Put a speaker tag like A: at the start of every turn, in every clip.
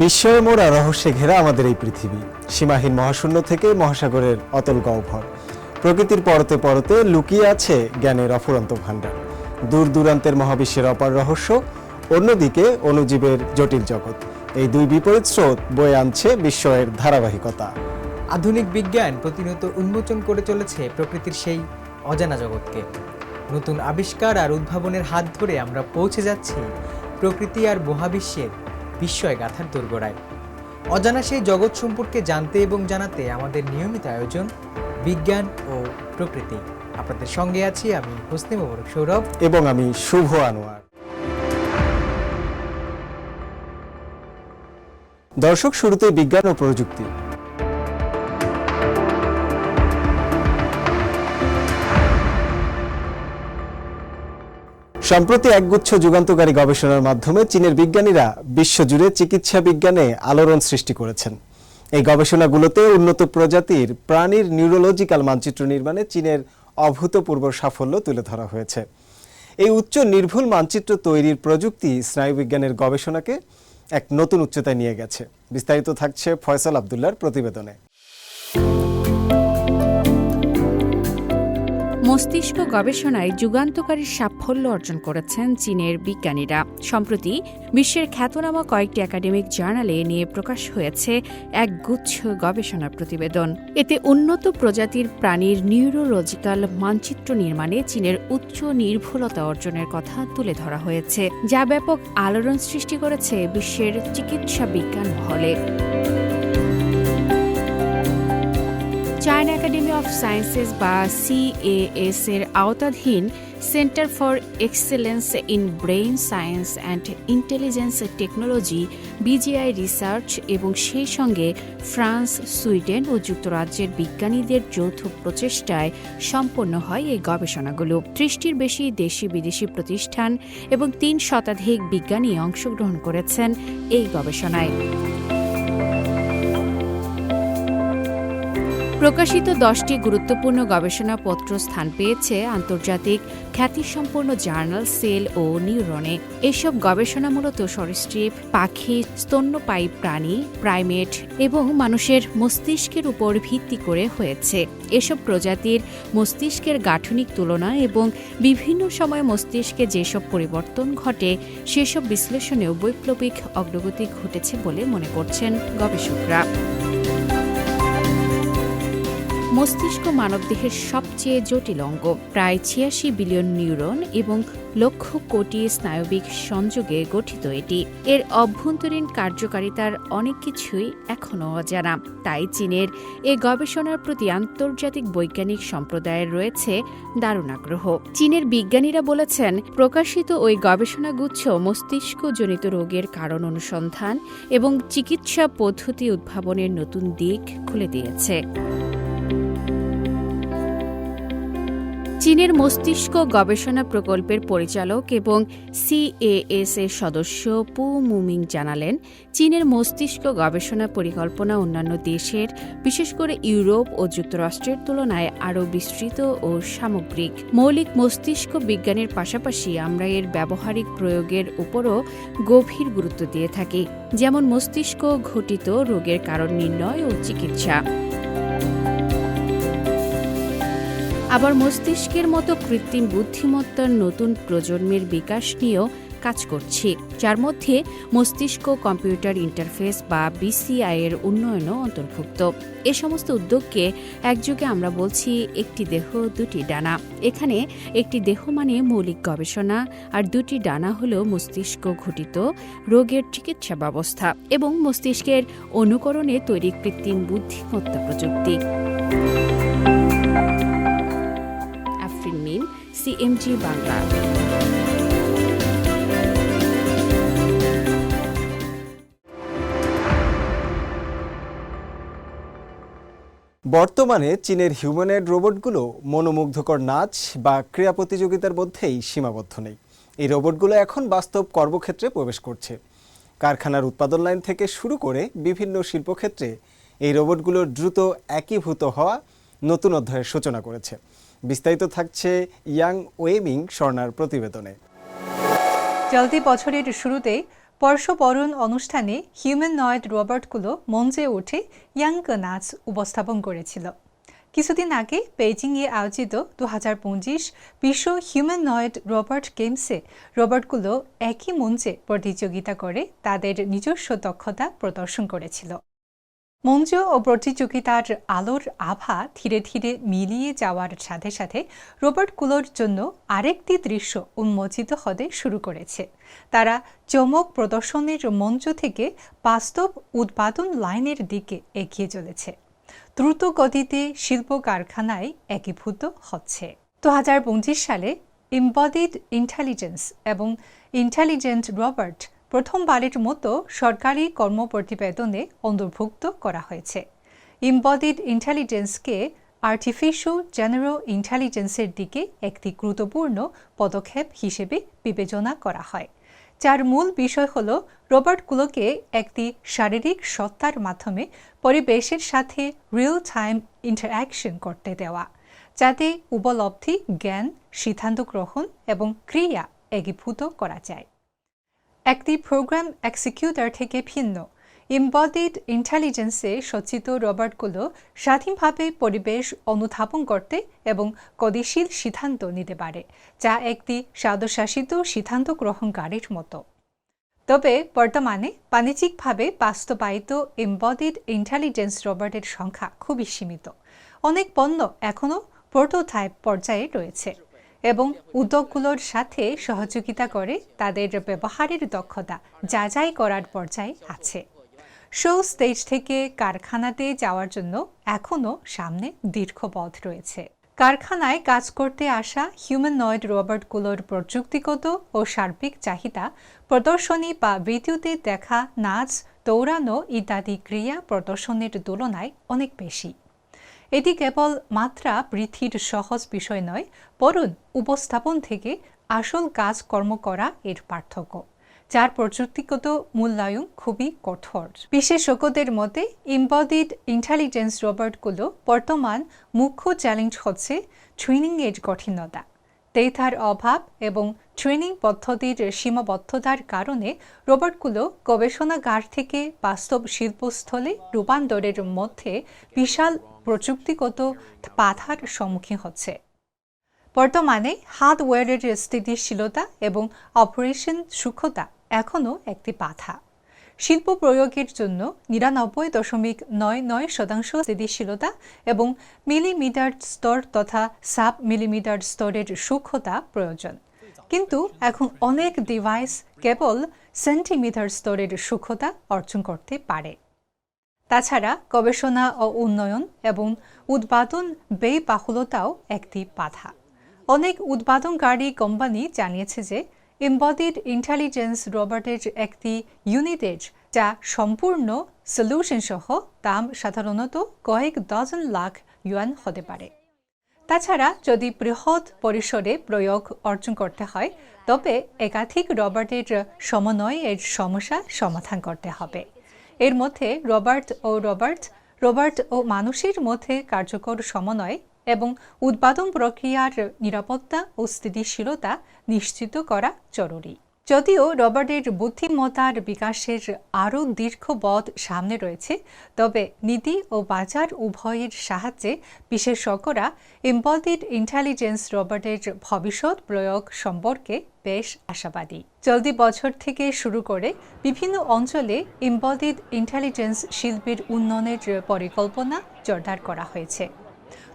A: বিস্ময়ে মোড়া রহস্যে ঘেরা আমাদের এই পৃথিবী। সীমাহীন মহাশূন্য থেকে মহাসাগরের অতল গহ্বর। প্রকৃতির পরতে পরতে লুকিয়ে আছে জ্ঞানের অফুরন্ত ভাণ্ডার। দূর দূরান্তের মহাবিশ্বের অপার রহস্য, অন্যদিকে অণুজীবের জটিল জগৎ। এই দুই বিপরীত স্রোত বয়ে আনছে বিস্ময়ের ধারাবাহিকতা।
B: আধুনিক বিজ্ঞান প্রতিনিয়ত উন্মোচন করে চলেছে প্রকৃতির সেই অজানা জগৎকে। নতুন আবিষ্কার আর উদ্ভাবনের হাত ধরে আমরা পৌঁছে যাচ্ছি প্রকৃতি আর মহাবিশ্বের বিস্ময় গাথার দোরগোড়ায় অজানা সেই জগৎ সম্পর্কে জানতে এবং জানাতে আমাদের নিয়মিত আয়োজন বিজ্ঞান ও প্রকৃতি। আপনাদের সঙ্গে আছি আমি হোসনে মোবারক সৌরভ।
A: এবং আমি শুভ আনোয়ার। দর্শক শুরুতে বিজ্ঞান ও প্রযুক্তি। সম্প্রতি একগুচ্ছ যুগান্তকারী গবেষণার মাধ্যমে চীনের বিজ্ঞানীরা বিশ্বজুড়ে চিকিৎসা বিজ্ঞানে আলোড়ন সৃষ্টি করেছেন। এই গবেষণাগুলোতে উন্নত প্রজাতির প্রাণীর নিউরোলজিক্যাল মানচিত্র নির্মাণে চীনের অভূতপূর্ব সাফল্য তুলে ধরা হয়েছে। এই উচ্চ নির্ভুল মানচিত্র তৈরির প্রযুক্তি স্নায়ুবিজ্ঞানের গবেষণাকে এক নতুন উচ্চতায় নিয়ে গেছে। বিস্তারিত থাকছে ফয়সাল আবদুল্লার প্রতিবেদনে।
C: মস্তিষ্ক গবেষণায় যুগান্তকারী সাফল্য অর্জন করেছেন চীনের বিজ্ঞানীরা। সম্প্রতি বিশ্বের খ্যাতনামা কয়েকটি একাডেমিক জার্নালে নিয়ে প্রকাশ হয়েছে এক গুচ্ছ গবেষণা প্রতিবেদন। এতে উন্নত প্রজাতির প্রাণীর নিউরোলজিক্যাল মানচিত্র নির্মাণে চীনের উচ্চ নির্ভুলতা অর্জনের কথা তুলে ধরা হয়েছে, যা ব্যাপক আলোড়ন সৃষ্টি করেছে বিশ্বের চিকিৎসা বিজ্ঞান মহলে। চায়না একাডেমি অফ সায়েন্সেস বা সিএএস এর আওতাধীন centre for excellence in brain science and intelligence technology BGI research এবং সেই সঙ্গে ফ্রান্স, সুইডেন ও যুক্তরাজ্যের বিজ্ঞানীদের যৌথ প্রচেষ্টায় সম্পন্ন হয় এই গবেষণাগুলো। ত্রিশটির বেশি দেশি বিদেশি প্রতিষ্ঠান এবং তিন শতাধিক বিজ্ঞানী অংশগ্রহণ করেছেন এই গবেষণায়। প্রকাশিত দশটি গুরুত্বপূর্ণ গবেষণাপত্র স্থান পেয়েছে আন্তর্জাতিক খ্যাতিসম্পন্ন জার্নাল সেল ও নিউরনে। এসব গবেষণা মূলত সরীসৃপ, পাখি, স্তন্যপায়ী প্রাণী, প্রাইমেট এবং মানুষের মস্তিষ্কের উপর ভিত্তি করে হয়েছে। এসব প্রজাতির মস্তিষ্কের গাঠনিক তুলনা এবং বিভিন্ন সময় মস্তিষ্কে যেসব পরিবর্তন ঘটে, সেসব বিশ্লেষণেও বৈপ্লবিক অগ্রগতি ঘটেছে বলে মনে করছেন গবেষকরা। মস্তিষ্ক মানবদেহের সবচেয়ে জটিল অঙ্গ। প্রায় ছিয়াশি বিলিয়ন নিউরন এবং লক্ষ কোটি স্নায়বিক সংযোগে গঠিত এটি। এর অভ্যন্তরীণ কার্যকারিতার অনেক কিছুই এখনও অজানা। তাই চীনের এ গবেষণার প্রতি আন্তর্জাতিক বৈজ্ঞানিক সম্প্রদায়ের রয়েছে দারুণ আগ্রহ। চীনের বিজ্ঞানীরা বলেছেন, প্রকাশিত ওই গবেষণাগুচ্ছ মস্তিষ্কজনিত রোগের কারণ অনুসন্ধান এবং চিকিৎসা পদ্ধতি উদ্ভাবনের নতুন দিক খুলে দিয়েছে। চীনের মস্তিষ্ক গবেষণা প্রকল্পের পরিচালক এবং সিএএস এর সদস্য পু মুমিং জানালেন, চীনের মস্তিষ্ক গবেষণা পরিকল্পনা অন্যান্য দেশের, বিশেষ করে ইউরোপ ও যুক্তরাষ্ট্রের তুলনায় আরও বিস্তৃত ও সামগ্রিক। মৌলিক মস্তিষ্ক বিজ্ঞানের পাশাপাশি আমরা এর ব্যবহারিক প্রয়োগের উপরও গভীর গুরুত্ব দিয়ে থাকি, যেমন মস্তিষ্ক ঘটিত রোগের কারণ নির্ণয় ও চিকিৎসা। আবার মস্তিষ্কের মতো কৃত্রিম বুদ্ধিমত্তার নতুন প্রজন্মের বিকাশ নিয়েও কাজ করছি। যার মধ্যে মস্তিষ্ক, কম্পিউটার ইন্টারফেস বা বিসিআই এর উন্নয়নও অন্তর্ভুক্ত। এ সমস্ত উদ্যোগকে একযোগে আমরা বলছি একটি দেহ, দুটি ডানা। এখানে একটি দেহ মানে মৌলিক গবেষণা, আর দুটি ডানা হল মস্তিষ্ক ঘটিত রোগের চিকিৎসা ব্যবস্থা এবং মস্তিষ্কের অনুকরণে তৈরি কৃত্রিম বুদ্ধিমত্তা প্রযুক্তি। সিএমজি বাংলা
A: বর্তমানে চীনের হিউম্যানয়েড রোবটগুলো মনোমুগ্ধকর নাচ বা ক্রীড়া প্রতিযোগিতার মধ্যেই সীমাবদ্ধ নেই। এই রোবটগুলো এখন বাস্তব কর্মক্ষেত্রে প্রবেশ করছে। কারখানার উৎপাদন লাইন থেকে শুরু করে বিভিন্ন শিল্পক্ষেত্রে এই রোবটগুলোর দ্রুত একীভূত হওয়া নতুন অধ্যায়ের সূচনা করেছে। বিস্তারিত থাকছে ইয়াং ওয়েমিং স্বর্ণার প্রতিবেদনে।
D: চলতি বছরের শুরুতেই বর্ষবরণ অনুষ্ঠানে হিউম্যান নয়েড রবার্টগুলো মঞ্চে উঠে ইয়াঙ্গ নাচ উপস্থাপন করেছিল। কিছুদিন আগে বেইজিংয়ে আয়োজিত দু হাজার পঁচিশ বিশ্ব হিউম্যান নয়েড রোবট গেমসে রোবটগুলো একই মঞ্চে প্রতিযোগিতা করে তাদের নিজস্ব দক্ষতা প্রদর্শন করেছিল। মঞ্চ ও প্রতিযোগিতার আলোর আভা ধীরে ধীরে মিলিয়ে যাওয়ার সাথে সাথে রোবটগুলোর জন্য আরেকটি দৃশ্য উন্মোচিত হতে শুরু করেছে। তারা চমক প্রদর্শনের মঞ্চ থেকে বাস্তব উৎপাদন লাইনের দিকে এগিয়ে চলেছে। দ্রুত গতিতে শিল্প কারখানায় একীভূত হচ্ছে। দু হাজার পঁচিশ সালে ইম্বডিড ইন্টেলিজেন্স এবং ইন্টেলিজেন্ট রবার্ট প্রথমবারের মতো সরকারি কর্মপ্রতিবেদনে অন্তর্ভুক্ত করা হয়েছে। ইম্বডিড ইন্টেলিজেন্সকে আর্টিফিশিয়াল জেনারেল ইন্টেলিজেন্সের দিকে একটি গুরুত্বপূর্ণ পদক্ষেপ হিসেবে বিবেচনা করা হয়। যার মূল বিষয় হল রোবটগুলোকে একটি শারীরিক সত্তার মাধ্যমে পরিবেশের সাথে রিয়েল টাইম ইন্টারঅ্যাকশন করতে দেওয়া, যাতে উপলব্ধি জ্ঞান, সিদ্ধান্ত গ্রহণ এবং ক্রিয়া একীভূত করা যায়। একটি প্রোগ্রাম এক্সিকিউটর থেকে ভিন্ন। ইম্বডিড ইন্টেলিজেন্সে সজ্জিত রোবটগুলো স্বাধীনভাবে পরিবেশ অনুধাবন করতে এবং গতিশীল সিদ্ধান্ত নিতে পারে, যা একটি স্বাদশাসিত সিদ্ধান্ত গ্রহণকারীর মতো। তবে বর্তমানে বাণিজ্যিকভাবে বাস্তবায়িত এমবডিড ইন্টেলিজেন্স রোবটের সংখ্যা খুবই সীমিত। অনেক পণ্য এখনও প্রোটোটাইপ পর্যায়ে রয়েছে। এবং উদ্যোগগুলোর সাথে সহযোগিতা করে তাদের ব্যবহারের দক্ষতা যাচাই করার পর্যায়ে আছে। শো স্টেজ থেকে কারখানাতে যাওয়ার জন্য এখনও সামনে দীর্ঘ পথ রয়েছে। কারখানায় কাজ করতে আসা হিউম্যানয়েড রোবটগুলোর প্রযুক্তিগত ও সার্বিক চাহিদা, প্রদর্শনী বা ভিডিওতে দেখা, নাচ, দৌড়ানো ইত্যাদি ক্রিয়া প্রদর্শনের তুলনায় অনেক বেশি। এটি কেবল মাত্রা বৃদ্ধির সহজ বিষয় নয়, বরং উপস্থাপন থেকে আসল কাজ কর্ম করা এর পার্থক্য, যার প্রযুক্তিগত মূল্যায়ন খুবই কঠোর। বিশেষজ্ঞদের মতে ইম্বডিড ইন্টেলিজেন্স রোবটগুলো বর্তমান মুখ্য চ্যালেঞ্জ হচ্ছে ট্রেনিংয়ের কঠিনতা ডেটার অভাব এবং ট্রেনিং পদ্ধতির সীমাবদ্ধতার কারণে রোবটগুলো গবেষণাগার থেকে বাস্তব শিল্পস্থলে রূপান্তরের মধ্যে বিশাল প্রযুক্তিগত বাধার সম্মুখীন হচ্ছে। বর্তমানে হার্ডওয়্যারের স্থিতিশীলতা এবং অপারেশন সূক্ষ্মতা এখনও একটি বাধা। শিল্প প্রয়োগের জন্য নিরানব্বই দশমিক নয় নয় শতাংশ স্থিতিশীলতা এবং মিলিমিটার স্তর তথা সাব মিলিমিটার স্তরের সূক্ষ্মতা প্রয়োজন। কিন্তু এখন অনেক ডিভাইস কেবল সেন্টিমিটার স্তরের সূক্ষ্মতা অর্জন করতে পারে। তাছাড়া গবেষণা ও উন্নয়ন এবং উৎপাদন ব্যয়বাহুলতাও একটি বাধা। অনেক উৎপাদনকারী কোম্পানি জানিয়েছে যে এমবডিড ইন্টেলিজেন্স রোবটের একটি ইউনিটেজ যা সম্পূর্ণ সলিউশন সহ দাম সাধারণত কয়েক ডজন লাখ ইউয়ান হতে পারে। তাছাড়া যদি বৃহৎ পরিসরে প্রয়োগ অর্জন করতে হয়, তবে একাধিক রবার্টের সমন্বয় এর সমস্যা সমাধান করতে হবে। এর মধ্যে রবার্ট ও রবার্ট রবার্ট ও মানুষের মধ্যে কার্যকর সমন্বয় এবং উৎপাদন প্রক্রিয়ার নিরাপত্তা ও স্থিতিশীলতা নিশ্চিত করা জরুরি। যদিও রবার্টের বুদ্ধিমত্তার বিকাশের আরও দীর্ঘ পথ সামনে রয়েছে, তবে নীতি ও বাজার উভয়ের সাহায্যে বিশেষজ্ঞরা এম্বডিড ইন্টেলিজেন্স রবার্টের ভবিষ্যৎ প্রয়োগ সম্পর্কে বেশ আশাবাদী। চলতি বছর থেকে শুরু করে বিভিন্ন অঞ্চলে এম্বডিড ইন্টেলিজেন্স শিল্পের উন্নয়নের পরিকল্পনা জোরদার করা হয়েছে।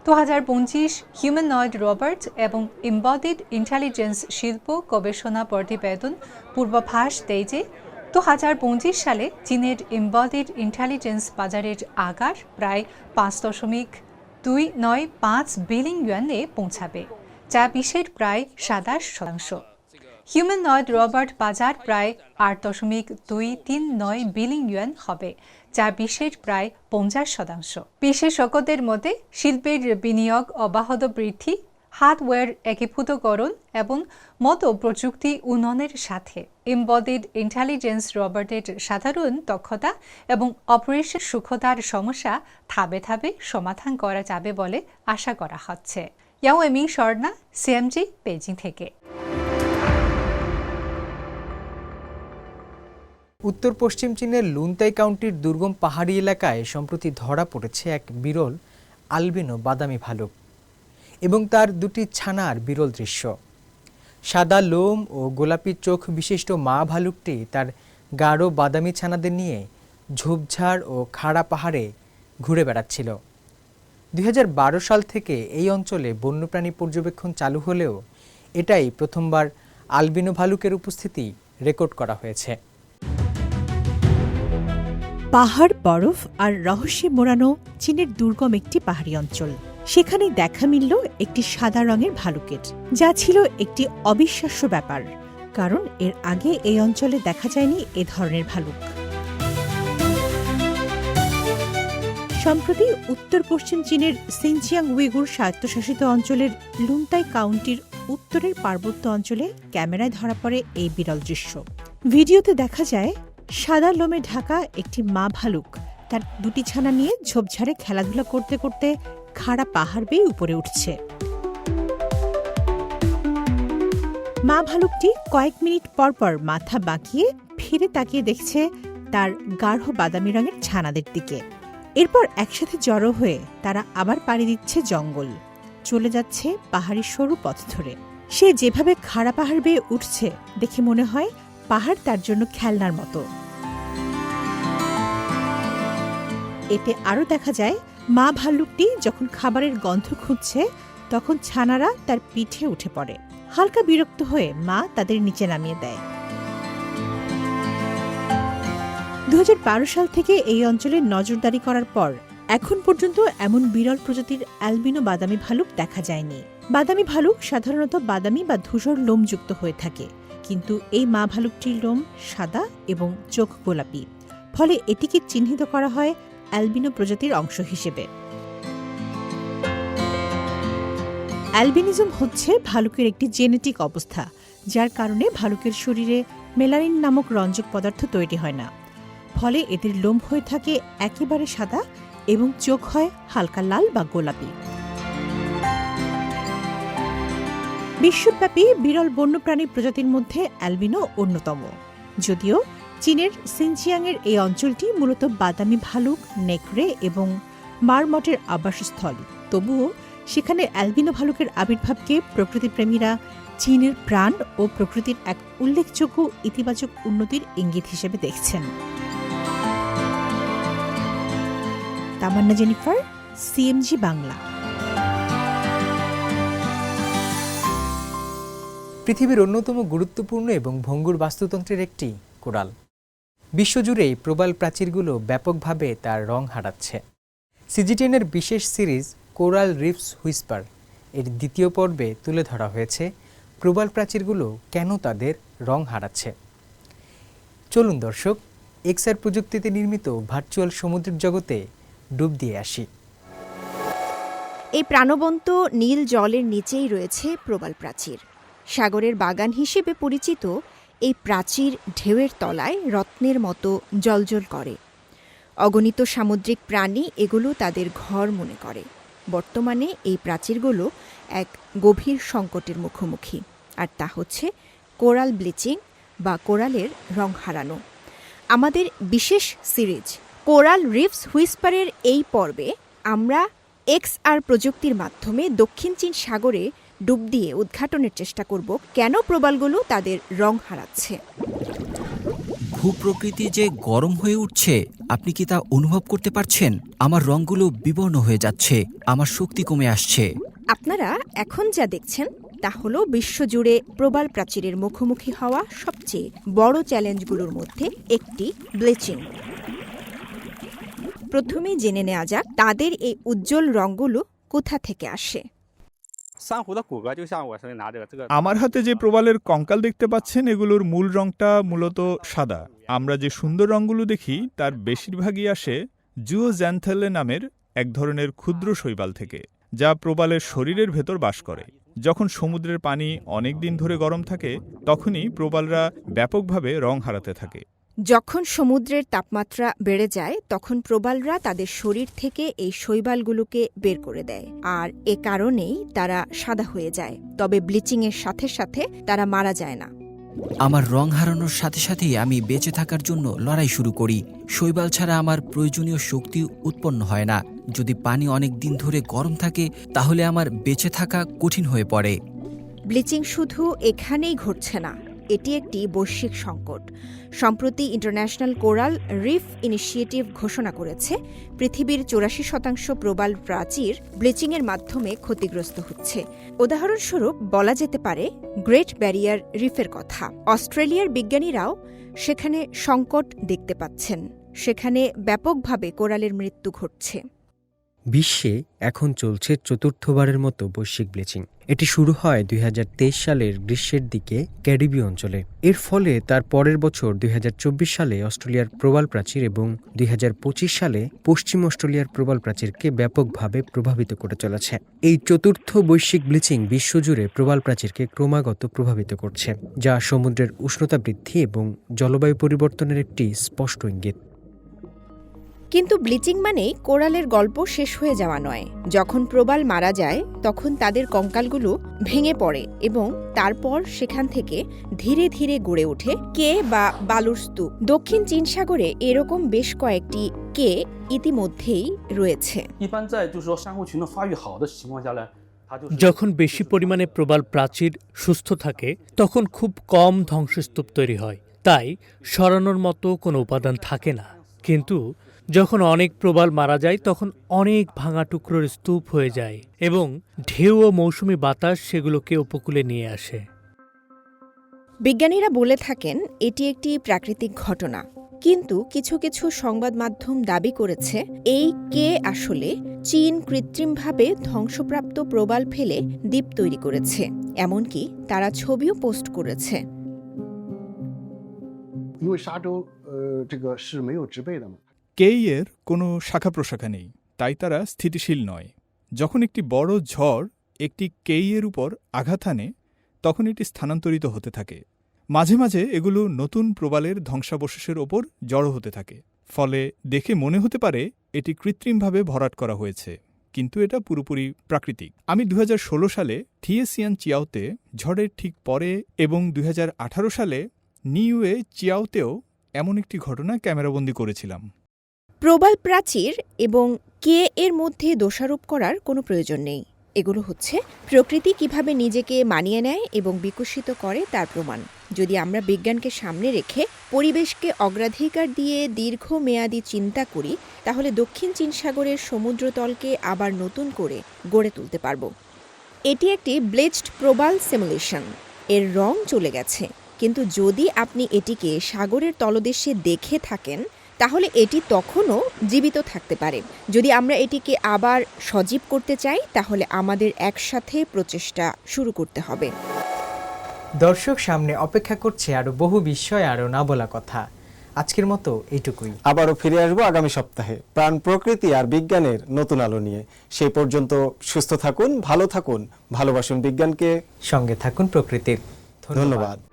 D: দু হাজার পঁচিশ হিউম্যানয়েড রবার্ট এবং এম্বডিড ইন্টেলিজেন্স শিল্প গবেষণা প্রতিবেদন পূর্বাভাস দেয় যে দু হাজার পঁচিশ সালে চীনের এম্বডিড ইন্টেলিজেন্স বাজারের আগার প্রায় পাঁচ দশমিক দুই নয় পাঁচ বিলিয়ন ইউয়ানে পৌঁছাবে, যা বিশ্বের প্রায় সাতাশ শতাংশ। হিউম্যানয়েড রবার্ট বাজার প্রায় আট দশমিক দুই তিন নয় বিলিয়ন ইউয়ান হবে, যা বিশ্বের প্রায় পঞ্চাশ শতাংশ। বিশেষজ্ঞদের মতে, শিল্পের বিনিয়োগ অব্যাহত বৃদ্ধি, হার্ডওয়্যার একীভূতকরণ এবং মতো প্রযুক্তি উন্নয়নের সাথে এমবডিড ইন্টেলিজেন্স রবার্টের সাধারণ দক্ষতা এবং অপারেশন সূক্ষ্মতার সমস্যা ধাপে ধাপে সমাধান করা যাবে বলে আশা করা হচ্ছে। ইয়াও এমি স্বর্ণা সিএমজি বেজিং থেকে।
B: উত্তর পশ্চিম চীনের লুনতাই কাউন্টির দুর্গম পাহাড়ি এলাকায় সম্প্রতি ধরা পড়েছে এক বিরল আলবিনো বাদামি ভালুক এবং তার দুটি ছানার বিরল দৃশ্য। সাদা লোম ও গোলাপি চোখ বিশিষ্ট মা ভালুকটি তার গাঢ় বাদামি ছানাদের নিয়ে ঝোপঝাড় ও খাড়া পাহাড়ে ঘুরে বেড়াচ্ছিল। দুই হাজার বারো সাল থেকে এই অঞ্চলে বন্যপ্রাণী পর্যবেক্ষণ চালু হলেও এটাই প্রথমবার আলবিনো ভালুকের উপস্থিতি রেকর্ড করা হয়েছে।
E: পাহাড়, বরফ আর রহস্যে মোড়ানো চীনের দুর্গম একটি পাহাড়ি অঞ্চল। সেখানে দেখা মিলল একটি সাদা রঙের ভালুকের যা ছিল একটি অবিশ্বাস্য ব্যাপার, কারণ এর আগে এই অঞ্চলে দেখা যায়নি এ ধরনের ভালুক। সম্প্রতি উত্তর পশ্চিম চীনের সিনচিয়াং উইগুর স্বায়ত্তশাসিত অঞ্চলের লুনতাই কাউন্টির উত্তরের পার্বত্য অঞ্চলে ক্যামেরায় ধরা পড়ে এই বিরল দৃশ্য। ভিডিওতে দেখা যায় সাদা লোমে ঢাকা একটি মা ভালুক। তার দুটি ছানা নিয়ে ঝোপঝাড়ে খেলাধুলা করতে করতে খাড়া পাহাড় বেয়ে উপরে উঠছে। মা ভালুকটি কয়েক মিনিট পর পর মাথা বাঁকিয়ে ফিরে তাকিয়ে দেখছে তার গাঢ় বাদামি রঙের ছানাদের দিকে। এরপর একসাথে জড়ো হয়ে তারা আবার পাড়ি দিচ্ছে জঙ্গল। চলে যাচ্ছে পাহাড়ি সরু পথ ধরে। সে যেভাবে খাড়া পাহাড় বেয়ে উঠছে, দেখে মনে হয় পাহাড় তার জন্য খেলনার মতো। এতে আরও দেখা যায়, মা ভাল্লুকটি যখন খাবারের গন্ধ খুঁজছে, তখন ছানারা তার পিঠে উঠে পড়ে। হালকা বিরক্ত হয়ে মা তাদের নিচে নামিয়ে দেয়। দু সাল থেকে এই অঞ্চলে নজরদারি করার পর, এখন পর্যন্ত এমন বিরল প্রজাতির অ্যালবিনো বাদামি ভালুক দেখা যায়নি। বাদামি ভালুক সাধারণত বাদামি বা ধূসর লোমযুক্ত হয়ে থাকে, কিন্তু এই মা ভালুকটির লোম সাদা এবং চোখ গোলাপি। ফলে এটিকে চিহ্নিত করা হয় অ্যালবিনো প্রজাতির অংশ হিসেবে। অ্যালবিনিজম হচ্ছে ভালুকের একটি জেনেটিক অবস্থা, যার কারণে ভালুকের শরীরে মেলানিন নামক রঞ্জক পদার্থ তৈরি হয় না। ফলে এদের লোম হয়ে থাকে একেবারে সাদা এবং চোখ হয় হালকা লাল বা গোলাপি। বিশ্বব্যাপী বিরল বন্যপ্রাণী প্রজাতির মধ্যে অ্যালবিনো অন্যতম, যদিও চীনের সিনচিয়াংয়ের এই অঞ্চলটি মূলত বাদামি ভালুক, নেকড়ে এবং মারমটের আবাসস্থল। তবুও সেখানে অ্যালবিনো ভালুকের আবির্ভাবকে প্রকৃতিপ্রেমীরা চীনের প্রাণ ও প্রকৃতির এক উল্লেখযোগ্য ইতিবাচক উন্নতির ইঙ্গিত হিসেবে দেখছেন। Tamanna Jennifer, CMG Bangla.
B: পৃথিবীর অন্যতম গুরুত্বপূর্ণ এবং ভঙ্গুর বাস্তুতন্ত্রের একটি কোরাল বিশ্বজুড়েই প্রবাল প্রাচীরগুলো ব্যাপকভাবে তার রং হারাচ্ছে। সিজিটেনের বিশেষ সিরিজ কোরাল রিফস হুইস্পার এর দ্বিতীয় পর্বে তুলে ধরা হয়েছে প্রবাল প্রাচীরগুলো কেন তাদের রং হারাচ্ছে। চলুন দর্শক, এক্সআর প্রযুক্তিতে নির্মিত ভার্চুয়াল সমুদ্রের জগতে ডুব দিয়ে আসি।
F: এই প্রাণবন্ত নীল জলের নিচেই রয়েছে প্রবাল প্রাচীর। সাগরের বাগান হিসেবে পরিচিত এই প্রাচীর ঢেউয়ের তলায় রত্নের মতো জলজল করে। অগণিত সামুদ্রিক প্রাণী এগুলো তাদের ঘর মনে করে। বর্তমানে এই প্রাচীরগুলো এক গভীর সংকটের মুখোমুখি, আর তা হচ্ছে কোরাল ব্লিচিং বা কোরালের রং হারানো। আমাদের বিশেষ সিরিজ কোরাল রিফস হুইস্পারের এই পর্বে আমরা এক্স আর প্রযুক্তির মাধ্যমে দক্ষিণ চীন সাগরে ডুব দিয়ে উদ্ঘাটনের চেষ্টা করব কেন প্রবালগুলো তাদের রং হারাচ্ছে?
G: ভূপ্রকৃতি যে গরম হয়ে উঠছে আপনি কি তা অনুভব করতে পারছেন? আমার রংগুলো বিবর্ণ হয়ে যাচ্ছে আমার শক্তি কমে আসছে।
F: আপনারা এখন যা দেখছেন তা হল বিশ্বজুড়ে প্রবাল প্রাচীরের মুখোমুখি হওয়া সবচেয়ে বড় চ্যালেঞ্জগুলোর মধ্যে একটি ব্লিচিং। প্রথমে জেনে নেওয়া যাক তাদের এই উজ্জ্বল রঙগুলো কোথা থেকে আসে?
H: আমার হাতে যে প্রবালের কঙ্কাল দেখতে পাচ্ছেন এগুলোর মূল রংটা মূলত সাদা। আমরা যে সুন্দর রংগুলো দেখি তার বেশিরভাগই আসে জুও জ্যান্থেলে নামের এক ধরনের ক্ষুদ্র শৈবাল থেকে যা প্রবালের শরীরের ভেতর বাস করে। যখন সমুদ্রের পানি অনেক দিন ধরে গরম থাকে তখনই প্রবালরা ব্যাপকভাবে রং হারাতে থাকে।
F: যখন সমুদ্রের তাপমাত্রা বেড়ে যায় তখন প্রবালরা তাদের শরীর থেকে এই শৈবালগুলোকে বের করে দেয়। আর এ কারণেই তারা সাদা হয়ে যায়। তবে ব্লিচিংয়ের সাথে সাথে তারা মারা যায় না।
G: আমার রং হারানোর সাথে সাথেই আমি বেঁচে থাকার জন্য লড়াই শুরু করি। শৈবাল ছাড়া আমার প্রয়োজনীয় শক্তি উৎপন্ন হয় না। যদি পানি অনেক দিন ধরে গরম থাকে তাহলে আমার বেঁচে থাকা কঠিন হয়ে পড়ে।
F: ব্লিচিং শুধু এখানেই ঘটছে না। এটি একটি বৈশ্বিক সংকট। সম্প্রতি ইন্টারন্যাশনাল কোরাল রিফ ইনিশিয়েটিভ ঘোষণা করেছে, পৃথিবীর চৌরাশি শতাংশ প্রবাল প্রাচীর ব্লিচিংয়ের মাধ্যমে ক্ষতিগ্রস্ত হচ্ছে। উদাহরণস্বরূপ, বলা যেতে পারে, গ্রেট ব্যারিয়ার রিফের কথা। অস্ট্রেলিয়ার বিজ্ঞানীরাও সেখানে সংকট দেখতে পাচ্ছেন। সেখানে ব্যাপকভাবে কোরালের মৃত্যু ঘটছে।
I: বিশ্বে এখন চলছে চতুর্থবারের মতো বৈশ্বিক ব্লিচিং। এটি শুরু হয় দুই হাজার তেইশ সালের গ্রীষ্মের দিকে ক্যারিবীয় অঞ্চলে। এর ফলে তার পরের বছর দুই হাজার চব্বিশ সালে অস্ট্রেলিয়ার প্রবাল প্রাচীর এবং দুই হাজার পঁচিশ সালে পশ্চিম অস্ট্রেলিয়ার প্রবাল প্রাচীরকে ব্যাপকভাবে প্রভাবিত করে চলেছে। এই চতুর্থ বৈশ্বিক ব্লিচিং বিশ্বজুড়ে প্রবাল প্রাচীরকে ক্রমাগত প্রভাবিত করছে, যা সমুদ্রের উষ্ণতা বৃদ্ধি এবং জলবায়ু পরিবর্তনের একটি স্পষ্ট ইঙ্গিত।
F: কিন্তু ব্লিচিং মানেই কোরালের গল্প শেষ হয়ে যাওয়া নয়। যখন প্রবাল মারা যায়, তখন তাদের কঙ্কালগুলো ভেঙে পড়ে এবং তারপর সেখান থেকে ধীরে ধীরে গড়ে ওঠে কে বা বালুর স্তূপ। দক্ষিণ চীন সাগরে এরকম বেশ কয়েকটি কে ইতিমধ্যেই রয়েছে।
J: যখন বেশি পরিমাণে প্রবাল প্রাচীর সুস্থ থাকে, তখন খুব কম ধ্বংসস্তূপ তৈরি হয়। তাই সরানোর মতো কোনো উপাদান থাকে না। কিন্তু যখন অনেক প্রবাল মারা যায় তখন অনেক ভাঙা টুকরোর স্তূপ হয়ে যায় এবং ঢেউ ও মৌসুমি বাতাস সেগুলোকে উপকূলে নিয়ে আসে।
F: বিজ্ঞানীরা বলে থাকেন এটি একটি প্রাকৃতিক ঘটনা। কিন্তু কিছু কিছু সংবাদ মাধ্যম দাবি করেছে এই কে আসলে চীন কৃত্রিমভাবে ধ্বংসপ্রাপ্ত প্রবাল ফেলে দ্বীপ তৈরি করেছে এমনকি তারা ছবিও পোস্ট করেছে।
H: কেই এর কোনো শাখা প্রশাখা নেই, তাই তারা স্থিতিশীল নয়। যখন একটি বড় ঝড় একটি কেই এর উপর আঘাত আনে, তখন এটি স্থানান্তরিত হতে থাকে। মাঝে মাঝে এগুলো নতুন প্রবালের ধ্বংসাবশেষের ওপর জড়ো হতে থাকে। ফলে দেখে মনে হতে পারে এটি কৃত্রিমভাবে ভরাট করা হয়েছে, কিন্তু এটা পুরোপুরি প্রাকৃতিক। আমি দু হাজার ষোলো সালে থিয়েসিয়ান চিয়াওতে ঝড়ের ঠিক পরে এবং দু হাজার আঠারো সালে নিউয়ে চিয়াওতেও এমন একটি ঘটনা ক্যামেরাবন্দি করেছিলাম।
F: প্রবাল প্রাচীর এবং কে এর মধ্যে দোষারোপ করার কোনো প্রয়োজন নেই। এগুলো হচ্ছে প্রকৃতি কীভাবে নিজেকে মানিয়ে নেয় এবং বিকশিত করে তার প্রমাণ। যদি আমরা বিজ্ঞানকে সামনে রেখে পরিবেশকে অগ্রাধিকার দিয়ে দীর্ঘমেয়াদী চিন্তা করি, তাহলে দক্ষিণ চীন সাগরের সমুদ্রতলকে আবার নতুন করে গড়ে তুলতে পারব। এটি একটি ব্লেচড প্রবাল সিমুলেশন। এর রং চলে গেছে। কিন্তু যদি আপনি এটিকে সাগরের তলদেশে দেখে থাকেন তাহলে এটি তখনও জীবিত থাকতে পারে। যদি আমরা এটিকে আবার সজীব করতে চাই তাহলে আমাদের একসাথে প্রচেষ্টা শুরু করতে হবে।
B: দর্শক সামনে অপেক্ষা করছে আরও বহু বিষয় আরও না বলা কথা। আজকের মতো এইটুকুই।
A: আবারও ফিরে আসব আগামী সপ্তাহে প্রাণ প্রকৃতি আর বিজ্ঞানের নতুন আলো নিয়ে। সেই পর্যন্ত সুস্থ থাকুন ভালো থাকুন ভালোবাসুন বিজ্ঞানকে।
B: সঙ্গে থাকুন প্রকৃতির।
A: ধন্যবাদ।